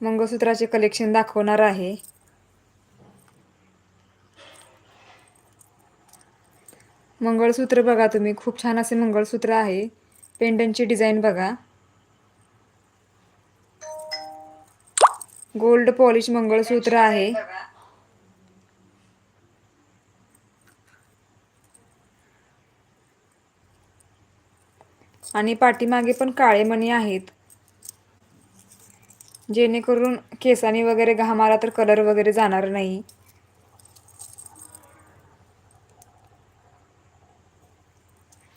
मंगळसूत्राचे collection दाखवणार आहे. मंगळसूत्र बघा तुम्ही खूप छान असे मंगळसूत्र आहे. पेंडनची डिझाईन बघा. गोल्ड पॉलिश मंगळसूत्र आहे. आणि पाठीमागे पण काळे मणी आहेत. जेणेकरून केसांनी वगैरे घाम आला तर कलर वगैरे जाणार नाही.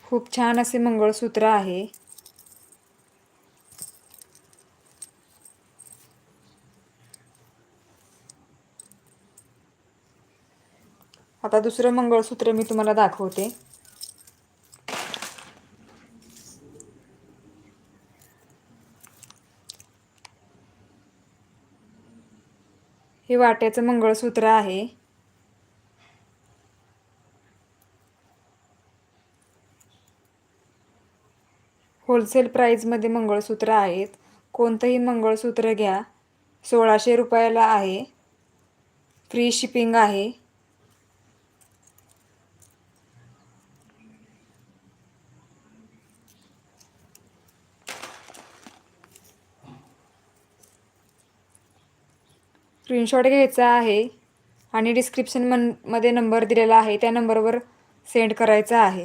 खूप छान असे मंगळसूत्र आहे. आता दुसरं मंगळसूत्र मी तुम्हाला दाखवते. वाट्याचं मंगळसूत्र आहे. होलसेल प्राईजमध्ये मंगळसूत्र आहेत. कोणतंही मंगळसूत्र घ्या. सोळाशे रुपयाला आहे. फ्री शिपिंग आहे. स्क्रीनशॉट घ्यायचा आहे आणि डिस्क्रिप्शन मनमध्ये नंबर दिलेला आहे त्या नंबरवर सेंड करायचा आहे.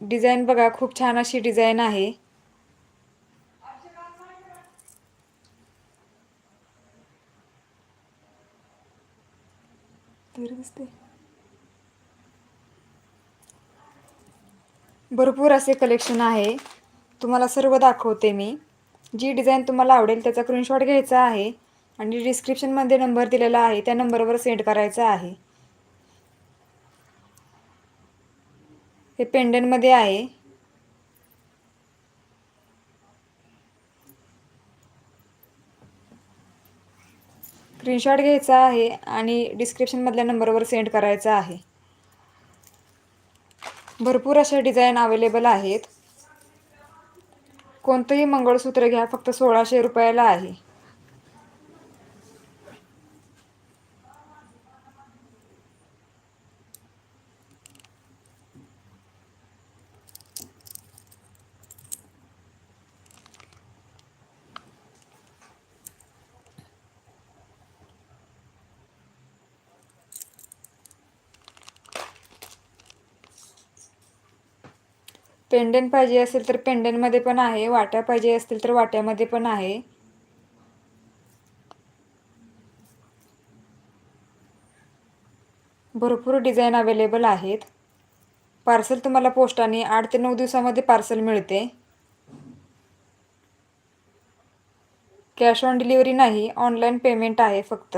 डिझाईन बघा खूप छान अशी डिझाईन आहे. दिसते भरपूर असे कलेक्शन आहे. तुम्हाला सर्व दाखवते मी. जी डिझाईन तुम्हाला आवडेल त्याचा स्क्रीनशॉट घ्यायचा आहे आणि डिस्क्रिप्शनमध्ये नंबर दिलेला आहे त्या नंबरवर सेंड करायचा आहे. हे पेंडनमध्ये आहे. स्क्रीनशॉट घ्यायचा आहे आणि डिस्क्रिप्शनमधल्या नंबरवर सेंड करायचा आहे. भरपूर अशा डिझाईन अवेलेबल आहेत. कोणतंही मंगळसूत्र घ्या फक्त सोळाशे रुपयाला आहे. पेंडंट पाहिजे असेल तर पेंडंटमध्ये पण आहे वाट्या पाहिजे असतील तर वाट्यामध्ये पण आहे. भरपूर डिझाईन अवेलेबल आहेत. पार्सल तुम्हाला पोस्टाने आठ ते नऊ दिवसामध्ये पार्सल मिळते. कॅश ऑन डिलिव्हरी नाही ऑनलाईन पेमेंट आहे फक्त.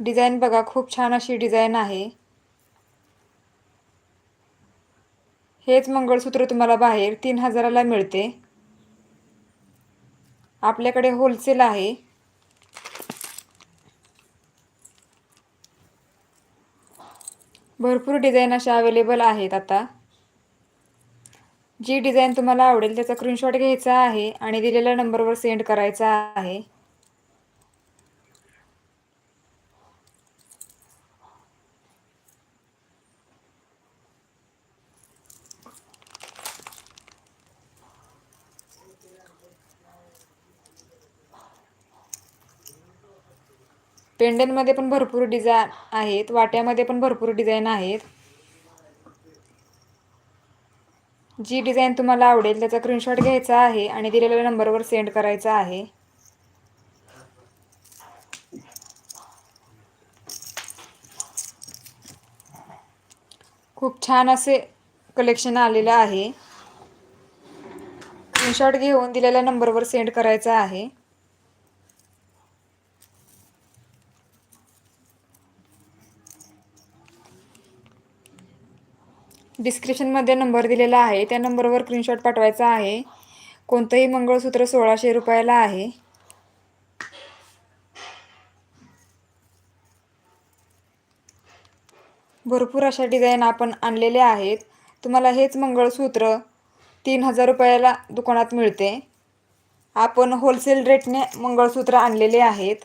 डिझाईन बघा खूप छान अशी डिझाईन आहे. हेच मंगळसूत्र तुम्हाला बाहेर तीन हजाराला मिळते. आपल्याकडे होलसेल आहे. भरपूर डिझाईन अशा अवेलेबल आहेत आता. जी डिझाईन तुम्हाला आवडेल त्याचा स्क्रीनशॉट घ्यायचा आहे आणि दिलेल्या नंबरवर सेंड करायचा आहे. पेंडनमध्ये पण भरपूर डिझाईन आहेत वाट्यामध्ये पण भरपूर डिझाईन आहेत. जी डिझाईन तुम्हाला आवडेल त्याचा स्क्रीनशॉट घ्यायचा आहे आणि दिलेल्या नंबरवर सेंड करायचा आहे. खूप छान असे कलेक्शन आलेलं आहे. स्क्रीनशॉट घेऊन दिलेल्या नंबरवर सेंड करायचा आहे. डिस्क्रिप्शनमध्ये नंबर दिलेला आहे. त्या नंबरवर स्क्रीनशॉट पाठवायचा आहे. कोणतंही मंगळसूत्र सोळाशे रुपयाला आहे. भरपूर अशा डिझाईन आपण आणलेल्या आहेत. तुम्हाला हेच मंगळसूत्र तीन हजार रुपयाला दुकानात मिळते. आपण होलसेल रेटने मंगळसूत्र आणलेले आहेत.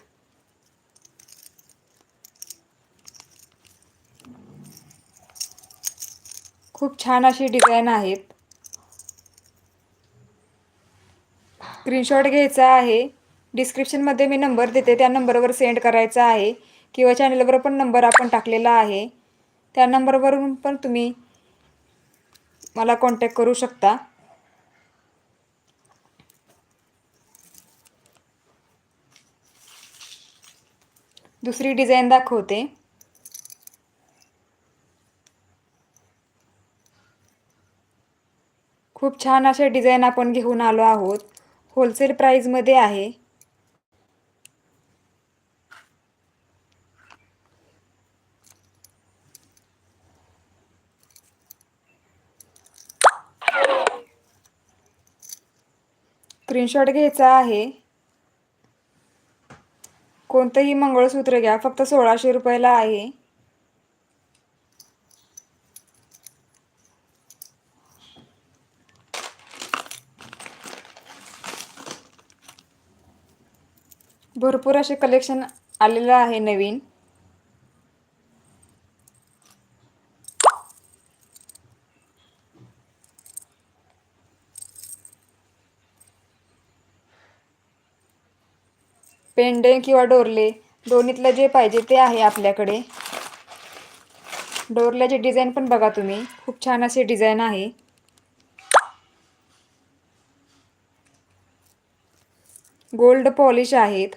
खूप छान अशी डिझाईन आहेत. स्क्रीनशॉट घ्यायचा आहे. डिस्क्रिप्शनमध्ये मी नंबर देते. त्या नंबरवर सेंड करायचा आहे. किंवा चॅनलवर पण नंबर आपण टाकलेला आहे. त्या नंबरवरून पण तुम्ही मला कॉन्टॅक्ट करू शकता. दुसरी डिझाईन दाखवते. खूप छान अशा डिझाईन आपण घेऊन आलो आहोत. होलसेल प्राईजमध्ये आहे. स्क्रीनशॉट घ्यायचा आहे. कोणतंही मंगळसूत्र घ्या फक्त सोळाशे रुपयाला आहे. भरपूर असे कलेक्शन आलेलं आहे नवीन. पेंडे किंवा डोरले दोन्हीतलं जे पाहिजे ते आहे आपल्याकडे. डोरल्याची डिझाईन पण बघा तुम्ही खूप छान अशी डिझाईन आहे. गोल्ड पॉलिश आहेत.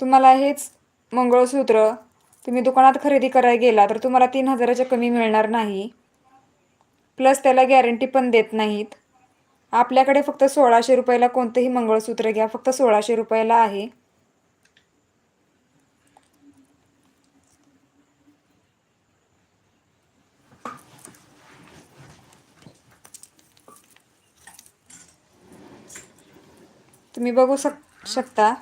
तुम्हाला हेच मंगळसूत्र तुम्ही दुकानात खरेदी करायला गेला तर तुम्हाला तीन हजाराच्या कमी मिळणार नाही. प्लस त्याला गॅरंटी पण देत नाहीत. आपल्याकडे फक्त सोळाशे रुपयाला कोणतंही मंगळसूत्र घ्या फक्त सोळाशे रुपयाला आहे. तुम्ही बघू शक शकता?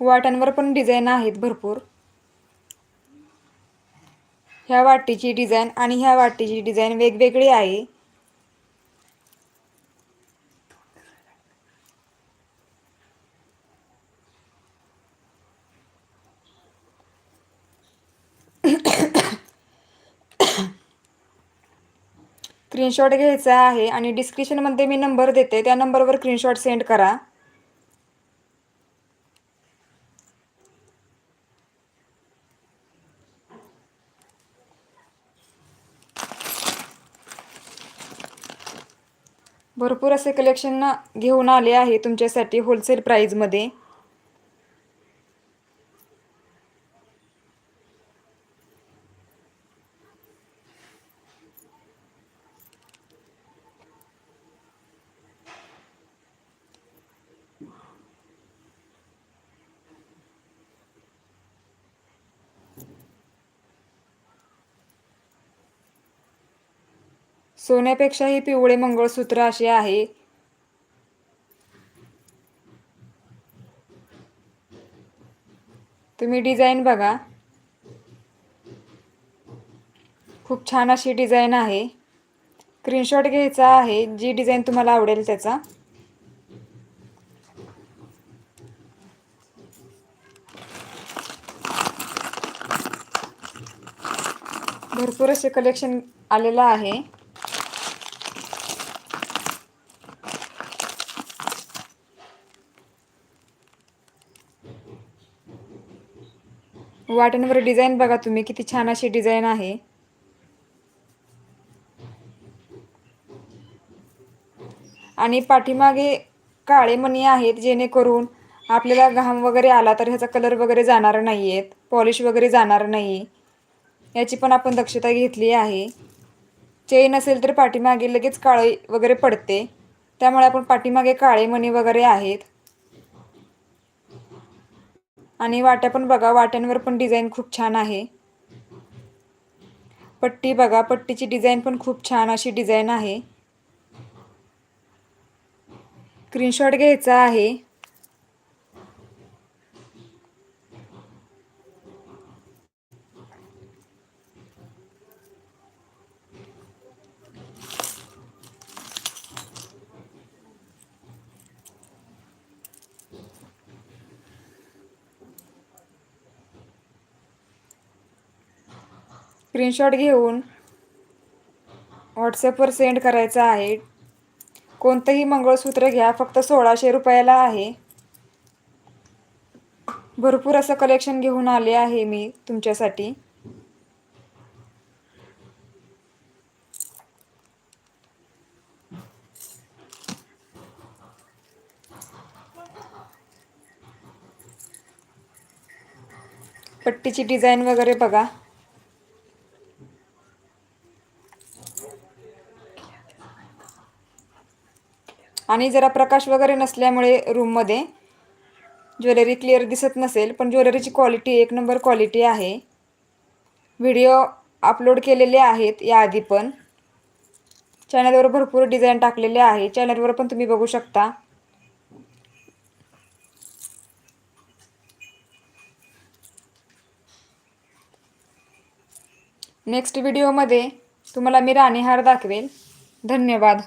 वाट्यांवर पण डिझाईन आहेत भरपूर. ह्या वाटीची डिझाईन आणि ह्या वाटीची डिझाईन वेगवेगळी आहे. स्क्रीनशॉट घ्यायचा आहे आणि डिस्क्रिप्शनमध्ये मी नंबर देते त्या नंबरवर स्क्रीनशॉट सेंड करा. भरपूर असे कलेक्शन घेऊन आले आहे तुमच्यासाठी होलसेल प्राईजमध्ये सोन्यापेक्षाही पिवळे मंगळसूत्र असे आहे. तुम्ही डिझाईन बघा. खूप छान अशी डिझाईन आहे. स्क्रीनशॉट घ्यायचा आहे. जी डिझाईन तुम्हाला आवडेल त्याचा. भरपूर असे कलेक्शन आलेलं आहे. वाटणवर डिझाईन बघा तुम्ही किती छान अशी डिझाईन आहे. आणि पाठीमागे काळे मणी आहेत जेणेकरून आपल्याला घाम वगैरे आला तर ह्याचा कलर वगैरे जाणार नाही आहेत पॉलिश वगैरे जाणार नाही. याची पण आपण दक्षता घेतली आहे. चेन असेल तर पाठीमागे लगेच काळे वगैरे पडते. त्यामुळे आपण पाठीमागे काळे मणी वगैरे आहेत. आणि वाट्या पण बघा वाट्यांवर पण डिझाईन खूप छान आहे. पट्टी बघा पट्टीची डिझाईन पण खूप छान अशी डिझाईन आहे. स्क्रीनशॉट घ्यायचा आहे. स्क्रीनशॉट घेऊन व्हॉट्सॲपवर सेंड करायचा आहे. कोणतंही मंगळसूत्र घ्या फक्त सोळाशे रुपयाला आहे. भरपूर असं कलेक्शन घेऊन आले आहे मी तुमच्यासाठी. पट्टीची डिझाईन वगैरे बघा. आणि जरा प्रकाश वगैरे नसल्यामुळे रूममध्ये ज्वेलरी क्लिअर दिसत नसेल पण ज्वेलरीची क्वालिटी एक नंबर क्वालिटी आहे. व्हिडिओ अपलोड केलेले आहेत याआधी पण. चॅनलवर भरपूर डिझाईन टाकलेले आहे. चॅनलवर पण तुम्ही बघू शकता. नेक्स्ट व्हिडिओमध्ये तुम्हाला मी राणीहार दाखवेल. धन्यवाद.